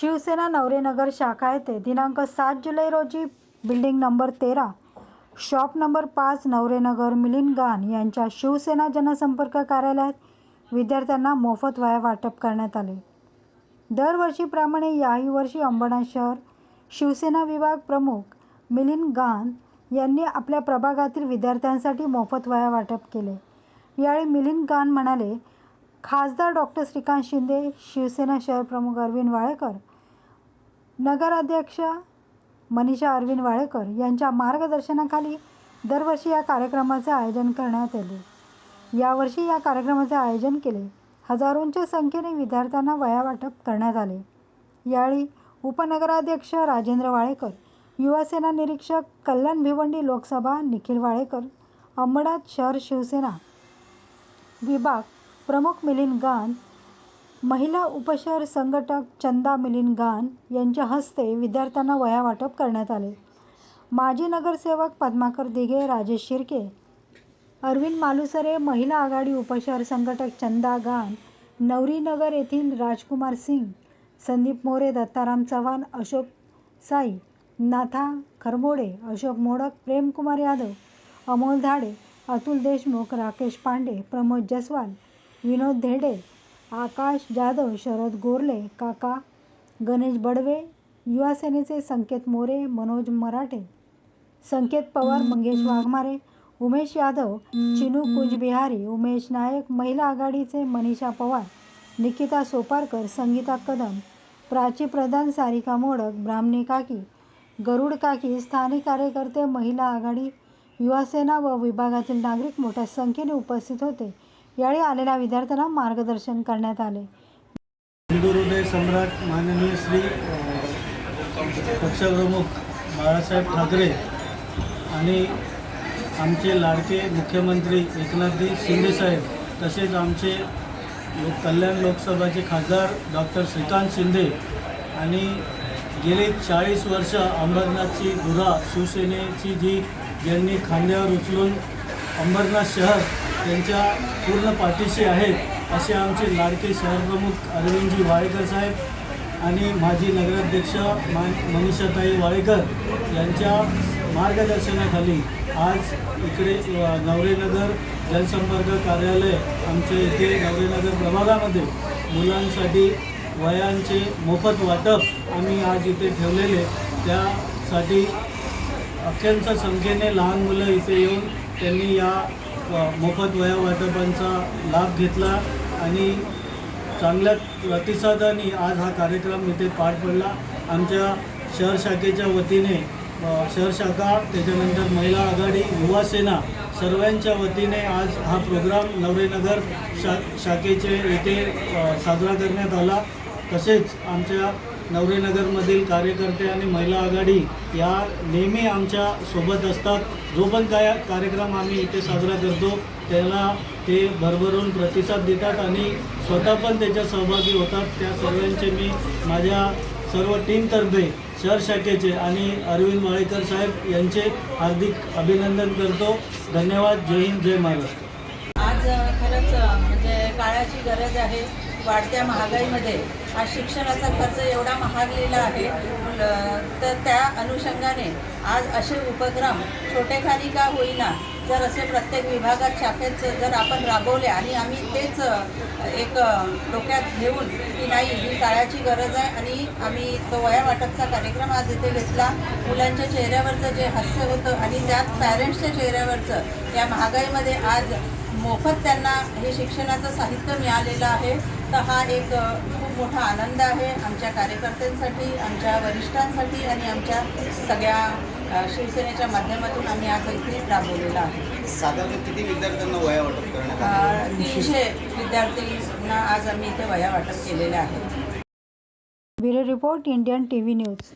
शिवसेना नवरेनगर शाखा येथे दिनांक सात जुलै रोजी बिल्डिंग नंबर तेरा शॉप नंबर पाच नवरेनगर मिलिंद गान यांच्या शिवसेना जनसंपर्क कार्यालयात विद्यार्थ्यांना मोफत वह्या वाटप करण्यात आले. दरवर्षीप्रमाणे याही वर्षी अंबडा शहर शिवसेना विभाग प्रमुख मिलिंद गान यांनी आपल्या प्रभागातील विद्यार्थ्यांसाठी मोफत वह्या वाटप केले. यावेळी मिलिंद गान म्हणाले खासदार डॉक्टर श्रीकांत शिंदे शिवसेना शहर प्रमुख अरविंद वाळेकर नगराध्यक्ष मनीषा अरविंद वाळेकर यांच्या मार्गदर्शनाखाली दरवर्षी या कार्यक्रमाचे आयोजन करण्यात आले. यावर्षी या कार्यक्रमाचे आयोजन केले. हजारोंच्या संख्येने विद्यार्थ्यांना वयावाटप वाटप करण्यात आले. यावेळी उपनगराध्यक्ष राजेंद्र वाळेकर युवासेना निरीक्षक कल्याण भिवंडी लोकसभा निखिल वाळेकर अंबडात शहर शिवसेना विभाग प्रमुख मिलिंद गान महिला उपशहर संघटक चंदा मिलिंद गान यांच्या हस्ते विद्यार्थ्यांना वह्या वाटप करण्यात आले. माजी नगरसेवक पद्माकर दिघे राजेश शिर्के अरविंद मालुसरे महिला आघाडी उपशहर संघटक चंदा गान नवरीनगर येथील राजकुमार सिंग संदीप मोरे दत्ताराम चव्हाण अशोक साई नाथा खरमोडे अशोक मोडक प्रेमकुमार यादव अमोल धाडे अतुल देशमुख राकेश पांडे प्रमोद जसवाल विनोद धेडे आकाश जाधव शरद गोरले काका गणेश बडवे युवासेनेचे संकेत मोरे मनोज मराठे संकेत पवार मंगेश वाघमारे उमेश यादव चिनू कुचबिहारी उमेश नायक महिला आघाडीचे मनीषा पवार निकिता सोपारकर संगीता कदम प्राची प्रधान सारिका मोडक ब्राह्मणी काकी गरुड काकी स्थानिक कार्यकर्ते महिला आघाडी युवासेना व विभागातील नागरिक मोठ्या संख्येने उपस्थित होते. यावेळी आलेल्या विद्यार्थ्यांना मार्गदर्शन करण्यात आले. हिंदुहृदय सम्राट माननीय श्री पक्षप्रमुख बाळासाहेब ठाकरे आणि आमचे लाडके मुख्यमंत्री एकनाथजी शिंदेसाहेब तसेच आमचे लोक कल्याण लोकसभाचे खासदार डॉक्टर श्रीकांत शिंदे आणि गेली चाळीस वर्ष अंबरनाथची धुरा शिवसेनेची जी ज्यांनी खांद्यावर उचलून अंबरनाथ शहर त्यांच्या पूर्ण पाठीशी आहेत असे आमचे लाडके शहरप्रमुख अरविंदजी वाळेकर साहेब आणि माजी नगराध्यक्ष मा मनीषाताई वाळेकर यांच्या मार्गदर्शनाखाली आज इकडे नवरेनगर जनसंपर्क कार्यालय आमच्या इथे नवरेनगर प्रभागामध्ये मुलांसाठी वयांचे मोफत वाटप आम्ही आज इथे ठेवलेले. त्यासाठी अत्यंत संख्येने लहान मुलं इथे येऊन त्यांनी या मोफत वया वाटपांचा लाभ घेतला आणि चांगल्या प्रतिसादाने आज हा कार्यक्रम इथे पार पडला. आमच्या शहर शाखेच्या वतीने शहर शाखा त्याच्यानंतर महिला आघाडी युवा सेना सर्वांच्या वतीने आज हा प्रोग्राम नवरेनगर शा शाखेचे येथे साजरा करण्यात आला. तसेच आमच्या नवरेनगरमधील कार्यकर्ते आणि महिला आघाडी या नेहमी आमच्यासोबत असतात. जो पण काय कार्यक्रम आम्ही इथे साजरा करतो त्याला ते भरभरून प्रतिसाद देतात आणि स्वतः पण त्याच्यात सहभागी होतात. त्या सर्वांचे मी माझ्या सर्व टीमतर्फे शहर शाखेचे आणि अरविंद वाळेकर साहेब यांचे हार्दिक अभिनंदन करतो. धन्यवाद. जय हिंद जय महाराष्ट्र. आज खरंच म्हणजे काळाची गरज आहे वाढत्या महागाईमध्ये. आज शिक्षणाचा खर्च एवढा महागलेला आहे. तर त्या अनुषंगाने आज असे उपक्रम छोटेखानी का होईना जर असे प्रत्येक विभागात शाखेत जर आपण राबवले आणि आम्ही तेच एक डोक्यात घेऊन की नाही ही काळाची गरज आहे आणि आम्ही तो वया वाटपचा कार्यक्रम आज इथे घेतला. मुलांच्या चेहऱ्यावरचं जे हास्य होतं आणि त्यात पॅरेंट्सच्या चेहऱ्यावरचं या महागाईमध्ये आज मोफत त्यांना हे शिक्षणाचं साहित्य मिळालेलं आहे. तर हा एक खूप मोठा आनंद आहे आमच्या कार्यकर्त्यांसाठी आमच्या वरिष्ठांसाठी आणि आमच्या सगळ्या शिवसेनेच्या माध्यमातून आम्ही आज इथे राबवलेला आहे. साधारण किती विद्यार्थ्यांना वया वाटप करण्यात तीनशे विद्यार्थ्यांना आज आम्ही इथे वया वाटप केलेल्या आहेत bureau report Indian T V news.